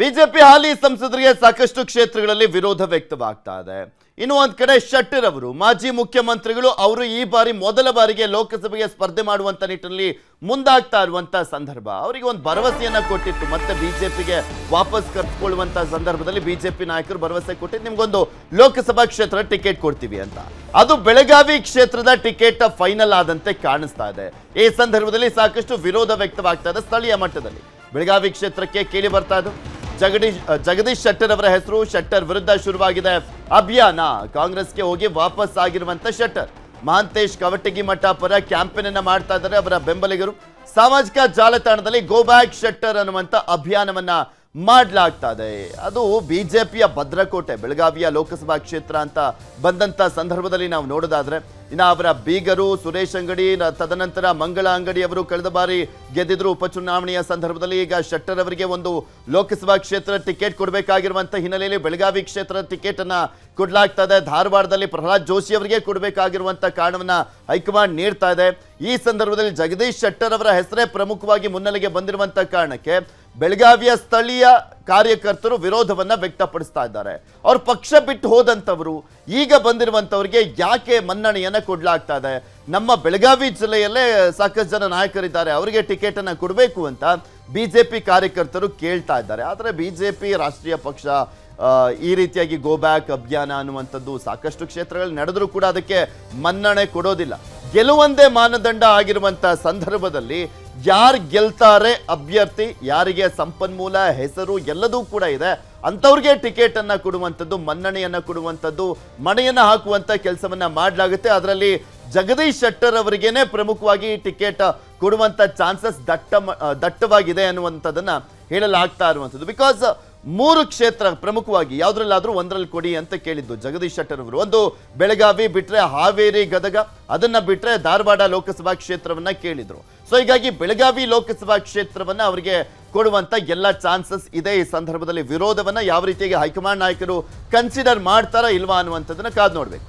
BJP ಹಾಲಿ ಸಂಸದರಿಗೆ ಸಾಕಷ್ಟು ಕ್ಷೇತ್ರಗಳಲ್ಲಿ ವಿರೋಧ ವ್ಯಕ್ತವಾಗ್ತಾ ಇದೆ. ಇನ್ನು ಒಂದ್ ಕಡೆ ಶೆಟ್ಟರ್ ಅವರು, ಮಾಜಿ ಮುಖ್ಯಮಂತ್ರಿಗಳು ಅವರು ಈ ಬಾರಿ ಮೊದಲ ಬಾರಿಗೆ ಲೋಕಸಭೆಗೆ ಸ್ಪರ್ಧೆ ಮಾಡುವಂತ ನಿಟ್ಟಿನಲ್ಲಿ ಮುಂದಾಗ್ತಾ ಇರುವಂತ ಸಂದರ್ಭ. ಅವರಿಗೆ ಒಂದು ಭರವಸೆಯನ್ನ ಕೊಟ್ಟಿತ್ತು, ಮತ್ತೆ ಬಿಜೆಪಿಗೆ ವಾಪಸ್ ಕರ್ಕೊಳ್ಳುವಂತ ಸಂದರ್ಭದಲ್ಲಿ ಬಿಜೆಪಿ ನಾಯಕರು ಭರವಸೆ ಕೊಟ್ಟಿದ್ದು, ನಿಮ್ಗೊಂದು ಲೋಕಸಭಾ ಕ್ಷೇತ್ರ ಟಿಕೆಟ್ ಕೊಡ್ತೀವಿ ಅಂತ. ಅದು ಬೆಳಗಾವಿ ಕ್ಷೇತ್ರದ ಟಿಕೆಟ್ ಫೈನಲ್ ಆದಂತೆ ಕಾಣಿಸ್ತಾ ಇದೆ. ಈ ಸಂದರ್ಭದಲ್ಲಿ ಸಾಕಷ್ಟು ವಿರೋಧ ವ್ಯಕ್ತವಾಗ್ತಾ ಇದೆ ಸ್ಥಳೀಯ ಮಟ್ಟದಲ್ಲಿ. ಬೆಳಗಾವಿ ಕ್ಷೇತ್ರಕ್ಕೆ ಕೇಳಿ ಬರ್ತಾ ಇದ್ದು ಜಗದೀಶ್ ಜಗದೀಶ್ ಶೆಟ್ಟರ್ ಅವರ ಹೆಸರು ಶೆಟ್ಟರ್ ವಿರುದ್ಧ ಶುರುವಾಗಿದೆ. ಅಭಿಯಾನ. ಕಾಂಗ್ರೆಸ್ಗೆ ಹೋಗಿ ವಾಪಸ್ ಆಗಿರುವಂತ ಶೆಟ್ಟರ್. ಮಹಾಂತೇಶ್ ಕವಟಗಿ ಮಠ ಪರ ಕ್ಯಾಂಪೇನ್ ಅನ್ನ ಮಾಡ್ತಾ ಇದ್ದಾರೆ ಅವರ ಬೆಂಬಲಿಗರು. ಸಾಮಾಜಿಕ ಜಾಲತಾಣದಲ್ಲಿ ಗೋ ಬ್ಯಾಕ್ ಶೆಟ್ಟರ್ ಅನ್ನುವಂತ ಅಭಿಯಾನವನ್ನ ಮಾಡಲಾಗ್ತಾ ಇದೆ ಅದು ಬಿ ಜೆ ಪಿಯ ಭದ್ರಕೋಟೆ, ಬೆಳಗಾವಿಯ ಲೋಕಸಭಾ ಕ್ಷೇತ್ರ ಅಂತ ಬಂದಂಥ ಸಂದರ್ಭದಲ್ಲಿ ನಾವು ನೋಡೋದಾದ್ರೆ, ಇನ್ನು ಅವರ ಬೀಗರು ಸುರೇಶ್ ಅಂಗಡಿ ತದನಂತರ ಮಂಗಳ ಅಂಗಡಿ ಅವರು ಕಳೆದ ಬಾರಿ ಗೆದ್ದಿದ್ರು ಉಪಚುನಾವಣೆಯ ಸಂದರ್ಭದಲ್ಲಿ, ಈಗ ಶೆಟ್ಟರ್ ಅವರಿಗೆ ಒಂದು ಲೋಕಸಭಾ ಕ್ಷೇತ್ರ ಟಿಕೆಟ್ ಕೊಡಬೇಕಾಗಿರುವಂಥ ಹಿನ್ನೆಲೆಯಲ್ಲಿ ಬೆಳಗಾವಿ ಕ್ಷೇತ್ರದ ಟಿಕೆಟ್ ಅನ್ನ ಕೊಡಲಾಗ್ತಾ ಇದೆ ಧಾರವಾಡದಲ್ಲಿ ಪ್ರಹ್ಲಾದ್ ಜೋಶಿ ಅವರಿಗೆ ಕೊಡಬೇಕಾಗಿರುವಂತ ಕಾರಣವನ್ನ ಹೈಕಮಾಂಡ್ ನೀಡ್ತಾ ಇದೆ. ಈ ಸಂದರ್ಭದಲ್ಲಿ ಜಗದೀಶ್ ಶೆಟ್ಟರ್ ಅವರ ಹೆಸರೇ ಪ್ರಮುಖವಾಗಿ ಮುನ್ನೆಲೆಗೆ ಬಂದಿರುವಂಥ ಕಾರಣಕ್ಕೆ ಬೆಳಗಾವಿಯ ಸ್ಥಳೀಯ ಕಾರ್ಯಕರ್ತರು ವಿರೋಧವನ್ನ ವ್ಯಕ್ತಪಡಿಸ್ತಾ ಇದ್ದಾರೆ. ಅವ್ರ ಪಕ್ಷ ಬಿಟ್ಟು ಹೋದಂಥವರು, ಈಗ ಬಂದಿರುವಂಥವ್ರಿಗೆ ಯಾಕೆ ಮನ್ನಣೆಯನ್ನ ಕೊಡ್ಲಾಗ್ತಾ ಇದೆ? ನಮ್ಮ ಬೆಳಗಾವಿ ಜಿಲ್ಲೆಯಲ್ಲೇ ಸಾಕಷ್ಟು ಜನ ನಾಯಕರಿದ್ದಾರೆ, ಅವರಿಗೆ ಟಿಕೆಟನ್ನು ಕೊಡಬೇಕು ಅಂತ ಬಿಜೆಪಿ ಕಾರ್ಯಕರ್ತರು ಕೇಳ್ತಾ ಇದ್ದಾರೆ. ಆದರೆ ಬಿಜೆಪಿ ರಾಷ್ಟ್ರೀಯ ಪಕ್ಷ ಈ ರೀತಿಯಾಗಿ ಗೋ ಬ್ಯಾಕ್ ಅಭಿಯಾನ ಅನ್ನುವಂಥದ್ದು ಸಾಕಷ್ಟು ಕ್ಷೇತ್ರಗಳು ನಡೆದರೂ ಕೂಡ ಅದಕ್ಕೆ ಮನ್ನಣೆ ಕೊಡೋದಿಲ್ಲ. ಗೆಲುವಂದೇ ಮಾನದಂಡ ಆಗಿರುವಂಥ ಸಂದರ್ಭದಲ್ಲಿ ಯಾರು ಗೆಲ್ತಾರೆ ಅಭ್ಯರ್ಥಿ, ಯಾರಿಗೆ ಸಂಪನ್ಮೂಲ, ಹೆಸರು ಎಲ್ಲದೂ ಕೂಡ ಇದೆ. ಅಂಥವ್ರಿಗೆ ಟಿಕೆಟ್ ಅನ್ನ ಕೊಡುವಂಥದ್ದು, ಮನ್ನಣೆಯನ್ನ ಕೊಡುವಂಥದ್ದು, ಮಣೆಯನ್ನು ಹಾಕುವಂತ ಕೆಲಸವನ್ನ ಮಾಡಲಾಗುತ್ತೆ. ಅದರಲ್ಲಿ ಜಗದೀಶ್ ಶೆಟ್ಟರ್ ಅವರಿಗೇನೆ ಪ್ರಮುಖವಾಗಿ ಟಿಕೆಟ್ ಕೊಡುವಂತ ಚಾನ್ಸಸ್ ದಟ್ಟ ದಟ್ಟವಾಗಿದೆ ಅನ್ನುವಂಥದ್ದನ್ನ ಹೇಳಲಾಗ್ತಾ ಇರುವಂಥದ್ದು. ಬಿಕಾಸ್ ಮೂರು ಕ್ಷೇತ್ರ ಪ್ರಮುಖವಾಗಿ ಯಾವ್ದ್ರಲ್ಲಾದ್ರೂ ಒಂದರಲ್ಲಿ ಕೊಡಿ ಅಂತ ಕೇಳಿದ್ದು ಜಗದೀಶ್ ಶೆಟ್ಟರ್ ಅವರು ಒಂದು ಬೆಳಗಾವಿ ಬಿಟ್ರೆ ಹಾವೇರಿ ಗದಗ, ಅದನ್ನ ಬಿಟ್ರೆ ಧಾರವಾಡ ಲೋಕಸಭಾ ಕ್ಷೇತ್ರವನ್ನ ಕೇಳಿದ್ರು. ಸೊ ಹೀಗಾಗಿ ಬೆಳಗಾವಿ ಲೋಕಸಭಾ ಕ್ಷೇತ್ರವನ್ನ ಅವರಿಗೆ ಕೊಡುವಂತ ಎಲ್ಲ ಚಾನ್ಸಸ್ ಇದೆ. ಈ ಸಂದರ್ಭದಲ್ಲಿ ವಿರೋಧವನ್ನ ಯಾವ ರೀತಿಯಾಗಿ ಹೈಕಮಾಂಡ್ ನಾಯಕರು ಕನ್ಸಿಡರ್ ಮಾಡ್ತಾರಾ ಇಲ್ವಾ ಅನ್ನುವಂಥದ್ದನ್ನ ಕಾದ್ ನೋಡ್ಬೇಕು.